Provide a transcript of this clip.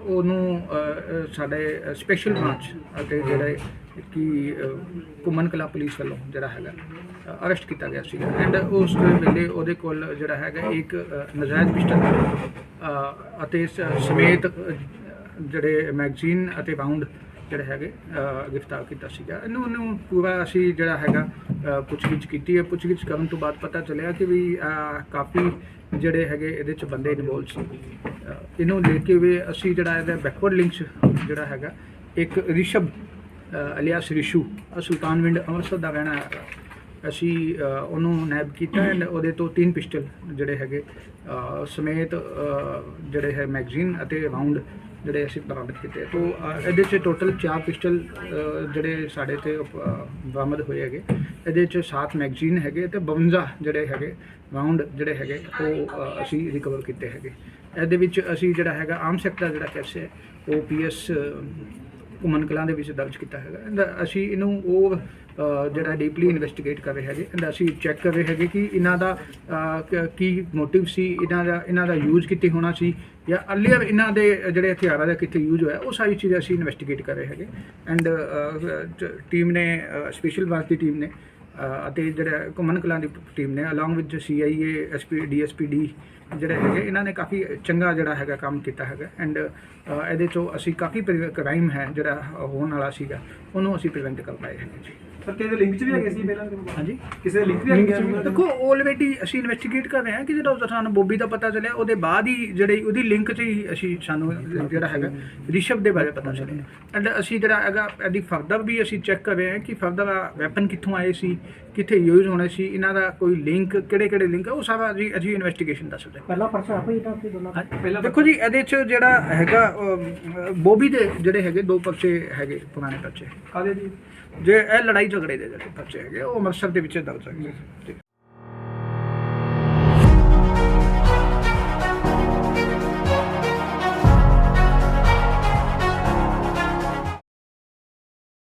ਉਹਨੂੰ ਸਾਡੇ special branch ਅਤੇ ਜਿਹੜੇ ਕਿ ਅ, ਘੁੰਮਣ ਕਲਾ ਪੁਲਿਸ ਵੱਲੋਂ ਜਿਹੜਾ ਹੈਗਾ ਅਰੈਸਟ ਕੀਤਾ ਗਿਆ ਸੀਗਾ। ਐਂਡ ਉਸ ਵੇਲੇ ਉਹਦੇ ਕੋਲ ਜਿਹੜਾ ਹੈਗਾ ਇੱਕ ਅ, ਨਜਾਇਜ਼ ਪਿਸਟਲ ਅਤੇ ਸ- ਸਮੇਤ ਜਿਹੜੇ ਮੈਗਜ਼ੀਨ ਅਤੇ ਬਾਉਂਡ ਜਿਹੜੇ ਹੈਗੇ ਗ੍ਰਿਫਤਾਰ ਕੀਤਾ ਸੀਗਾ। ਇਹਨੂੰ ਉਹਨੂੰ ਪੂਰਾ ਅਸੀਂ ਜਿਹੜਾ ਹੈਗਾ ਪੁੱਛਗਿੱਛ ਕੀਤੀ ਹੈ। ਪੁੱਛਗਿੱਛ ਕਰਨ ਤੋਂ ਬਾਅਦ ਪਤਾ ਚੱਲਿਆ ਕਿ ਵੀ ਕਾਫੀ ਜਿਹੜੇ ਹੈਗੇ ਇਹਦੇ ਚ ਬੰਦੇ ਇਨਵੋਲਵ ਸੀ। ਇਹਨੂੰ ਲੈ ਕੇ ਵੀ ਅਸੀਂ ਜਿਹੜਾ ਇਹਦਾ ਬੈਕਵਰਡ ਲਿੰਕਸ ਜਿਹੜਾ ਹੈਗਾ, ਇੱਕ ਰਿਸ਼ਬ ਅਲਿਆਸ ਰਿਸ਼ੂ ਸੁਲਤਾਨਵਿੰਡ ਅੰਮ੍ਰਿਤਸਰ ਦਾ ਰਹਿਣਾ ਹੈ ਅਸੀਂ ਉਹਨੂੰ ਨੈਬ ਕੀਤਾ ਐਂਡ ਉਹਦੇ ਤੋਂ ਤਿੰਨ ਪਿਸਟਲ ਜਿਹੜੇ ਹੈਗੇ ਸਮੇਤ ਜਿਹੜੇ ਹੈ ਮੈਗਜ਼ੀਨ ਅਤੇ ਰਾਉਂਡ ਜਿਹੜੇ ਅਸੀਂ ਬਰਾਮਦ ਕੀਤੇ ਤੋਂ ਅ, ਇਹਦੇ 'ਚ ਟੋਟਲ 4 ਪਿਸਟਲ ਅ, ਜਿਹੜੇ ਸਾਡੇ ਤੇ ਅ, ਬਰਾਮਦ ਹੋਏ ਹੈਗੇ। ਇਹਦੇ 'ਚ 7 ਮੈਗਜ਼ੀਨ ਹੈਗੇ ਤੇ 52 ਜਿਹੜੇ ਹੈਗੇ ਰਾਉਂਡ ਜਿਹੜੇ ਹੈਗੇ ਉਹ ਅ, ਅਸੀਂ ਰਿਕਵਰ ਕੀਤੇ ਹੈਗੇ। ਇਹਦੇ ਵਿੱਚ ਅਸੀਂ ਜਿਹੜਾ ਹੈਗਾ ਆਮ ਸੈਕਟਰ ਜਿਹੜਾ ਕੈਸੇ ਹੈ ਉਹ ਪੀਐਸ ਘੁੰਮਣ ਕਲਾਂ ਦੇ ਵਿੱਚ ਦਰਜ ਕੀਤਾ ਹੈਗਾ। ਐਂਡ ਅਸੀਂ ਇਹਨੂੰ ਉਹ ਜਿਹੜਾ ਡੀਪਲੀ ਇਨਵੈਸਟੀਗੇਟ ਕਰ ਰਹੇ ਹੈਗੇ। ਐਂਡ ਅਸੀਂ ਚੈੱਕ ਕਰ ਰਹੇ ਹੈਗੇ ਕਿ ਇਹਨਾਂ ਦਾ ਅ, ਕੀ ਮੋਟਿਵ ਸੀ ਇਹਨਾਂ ਦਾ ਇਹਨਾਂ ਦਾ ਯੂਜ਼ ਕਿੱਥੇ ਹੋਣਾ ਸੀ ਜਾਂ ਅਰਲੀਅਰ ਇਹਨਾਂ ਦੇ ਜਿਹੜੇ ਹਥਿਆਰਾਂ ਦਾ ਕਿੱਥੇ ਯੂਜ਼ ਹੋਇਆ ਉਹ ਸਾਰੀ ਚੀਜ਼ਾਂ ਅਸੀਂ ਇਨਵੈਸਟੀਗੇਟ ਕਰ ਰਹੇ ਹੈਗੇ। ਐਂਡ ਟੀਮ ਨੇ ਸਪੈਸ਼ਲ ਵਾਸ ਦੀ ਟੀਮ ਨੇ ਅਤੇ ਜਿਹੜਾ ਘੁੰਮਣ ਕਲਾਂ ਦੀ ਟੀਮ ਨੇ along with CIA SP DSPD ਜਿਹੜੇ ਹੈਗੇ, ਇਹਨਾਂ ਨੇ ਕਾਫੀ ਚੰਗਾ ਜਿਹੜਾ ਹੈਗਾ ਕੰਮ ਕੀਤਾ ਹੈਗਾ। ਐਂਡ ਇਹਦੇ ਚੋਂ ਅਸੀਂ ਕਾਫੀ ਕ੍ਰਾਈਮ ਹੈ ਜਿਹੜਾ ਹੋਣ ਵਾਲਾ ਸੀਗਾ, ਉਹਨੂੰ ਅਸੀਂ ਪ੍ਰੀਵੈਂਟ ਕਰ ਪਾਏ ਹੈਗੇ ਜੀ। ਸਰ ਕਿਸੇ ਦੇ ਲਿੰਕ 'ਚ ਵੀ ਹੈਗੇ ਸੀ ਪਹਿਲਾਂ ਹਾਂਜੀ। ਕਿਸੇ ਦੇ ਲਿੰਕ ਵੀ ਹੈਗੇ ਸੀ? ਦੇਖੋ ਆਲਰੇਡੀ ਅਸੀਂ ਇਨਵੈਸਟੀਗੇਟ ਕਰ ਰਹੇ ਹਾਂ ਕਿ ਜਦੋਂ ਸਾਨੂੰ ਬੋਬੀ ਦਾ ਪਤਾ ਚੱਲਿਆ ਉਹਦੇ ਬਾਅਦ ਹੀ ਜਿਹੜੀ ਉਹਦੀ ਲਿੰਕ 'ਚ ਹੀ ਅਸੀਂ ਸਾਨੂੰ ਜਿਹੜਾ ਹੈਗਾ ਰਿਸ਼ਵ ਦੇ ਬਾਰੇ ਪਤਾ ਚੱਲਿਆ। ਐਂਡ ਅਸੀਂ ਜਿਹੜਾ ਹੈਗਾ ਇਹਦੀ ਫਰਦਰ ਵੀ ਅਸੀਂ ਚੈੱਕ ਕਰ ਰਹੇ ਹਾਂ ਕਿ ਫਰਦਰ ਵੈਪਨ ਕਿੱਥੋਂ ਆਏ ਸੀ ਕਿੱਥੇ ਯੂਜ਼ ਹੋਣੇ ਸੀ ਇਹਨਾਂ ਦਾ ਕੋਈ ਲਿੰਕ ਕਿਹੜੇ ਕਿਹੜੇ ਲਿੰਕ ਉਹ ਸਾਰਾ ਜੀ ਅਸੀਂ ਇਨਵੈਸਟੀਗੇਸ਼ਨ ਦੱਸ ਰਹੇ ਹਾਂ। ਪਹਿਲਾ ਪਰਚਾ ਆਪੇ ਹੀ ਤਾਂ ਆਪਕੇ ਦੋਨਾਂ ਪਹਿਲਾਂ ਦੇਖੋ ਜੀ ਇਹਦੇ 'ਚ ਜਿਹੜਾ ਹੈਗਾ ਬੋਬੀ ਦੇ ਜਿਹੜੇ ਹੈਗੇ ਦੋ ਪਰਚੇ ਹੈਗੇ ਪੁਰਾਣੇ ਪਰਚੇ। ਕਾਦੇ ਜੀ? ਜੇ ਇਹ ਲੜਾਈ ਝਗੜੇ ਦੇ ਜਿਹੜੇ ਪਰਚੇ ਹੈਗੇ ਉਹ ਅੰਮ੍ਰਿਤਸਰ ਦੇ ਵਿੱਚ ਦਰਜ ਹੈਗੇ